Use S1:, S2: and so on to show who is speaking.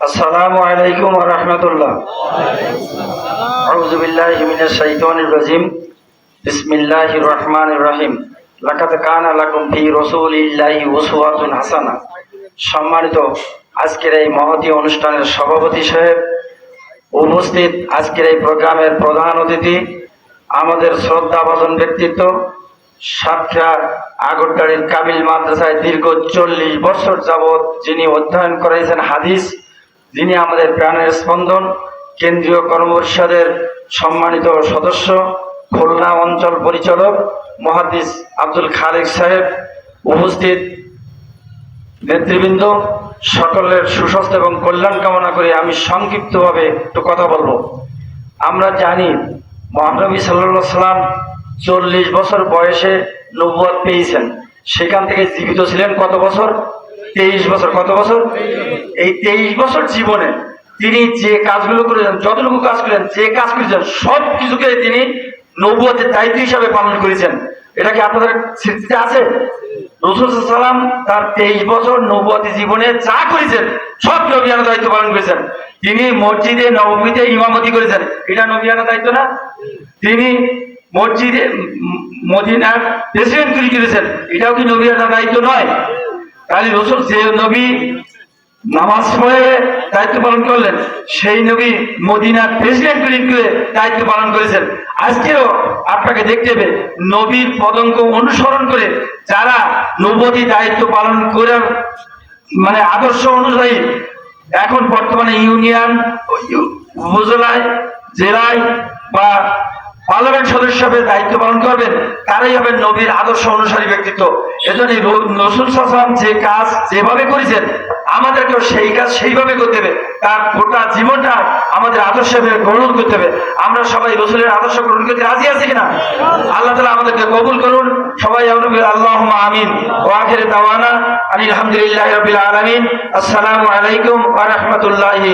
S1: আসসালামু আলাইকুম ওয়া রাহমাতুল্লাহ। আউযু বিল্লাহি মিনাশ শাইতানির রাজিম। বিসমিল্লাহির রহমানির রহিম। লাকাদ কানা লাকুম ফি রাসূলিল্লাহি উসওয়াতুন হাসানা। সম্মানিত আজকের এই মহতী অনুষ্ঠানের সভাপতি সাহেব, উপস্থিত আজকের এই প্রোগ্রামের প্রধান অতিথি, আমাদের শ্রদ্ধাভাজন ব্যক্তিত্ব সাতক্ষীরা আগরটাড়ির কাবিল মাদ্রাসায় দীর্ঘ চল্লিশ বছর যাবৎ যিনি অধ্যয়ন করেছেন হাদিস, যিনি আমাদের প্রাণের স্পন্দন, কেন্দ্রীয় কর্মপরিষদের সম্মানিত সদস্য, খুলনা অঞ্চল পরিচালক মহাদিস আব্দুল খালেক সাহেব, উপস্থিত নেতৃবৃন্দ, সকলের সুস্বাস্থ্য এবং কল্যাণ কামনা করে আমি সংক্ষিপ্তভাবে একটু কথা বলব। আমরা জানি মহানবী সাল্লাহ সাল্লাম চল্লিশ বছর বয়সে নবুয়াদ পেয়েছেন। সেখান থেকে জীবিত ছিলেন কত বছর? তেইশ বছর। কত বছর? এই তেইশ বছর জীবনে তিনি যে কাজগুলো করেছেন, যতটুকু কাজ করেছেন, যে কাজ করেছেন, সব কিছুকে তিনি নবুয়াদের দায়িত্ব হিসাবে পালন করেছেন। এটা কি আপনাদের স্মৃতিতে আছে? রসুল সাল্লাম তার তেইশ বছর নবুয়াতি জীবনে যা করেছেন, সব নবিয়ানা দায়িত্ব পালন করেছেন। তিনি মসজিদে নবমীতে ইমামতি করেছেন। এটা নবিয়ানা দায়িত্ব না? তিনি মসজিদে, মদিনার প্রেসিডেন্ট তৈরি করেছেন এটাও কি নবিয়ানা দায়িত্ব নয়? তাহলে রসুল যে নবী নামাজ পড়ে দায়িত্ব পালন করলেন, সেই নবী মদিনার প্রেসিডেন্ট তৈরি করে দায়িত্ব পালন করেছেন। আজকেও আপনাকে দেখতে হবে, নবীর পদঙ্ক অনুসরণ করে যারা নবতী দায়িত্ব পালন করে মানে আদর্শ অনুযায়ী এখন বর্তমানে ইউনিয়ন, উপজেলায়, জেলায় বা পার্লামেন্ট সদস্য হিসেবে দায়িত্ব পালন করবেন, তারাই হবেন নবীর আদর্শ অনুসারী ব্যক্তিত্ব। এজন্য নসুল সাসাম যে কাজ যেভাবে করেছেন, আমাদেরকেও সেই কাজ সেইভাবে করতে হবে। তার গোটা জীবনটা আমাদের আদর্শ গ্রহণ করতে হবে। আমরা সবাই রসুলের আদর্শ গ্রহণ করতে রাজি আছি কিনা? আল্লাহ তালা আমাদেরকে কবুল করুন। সবাই আল্লাহ আমিন। ও আখের দাওয়ানা আলী আলহামদুলিল্লাহ রবিল আলমিন। আসসালামু আলাইকুম ওয়া রাহমাতুল্লাহি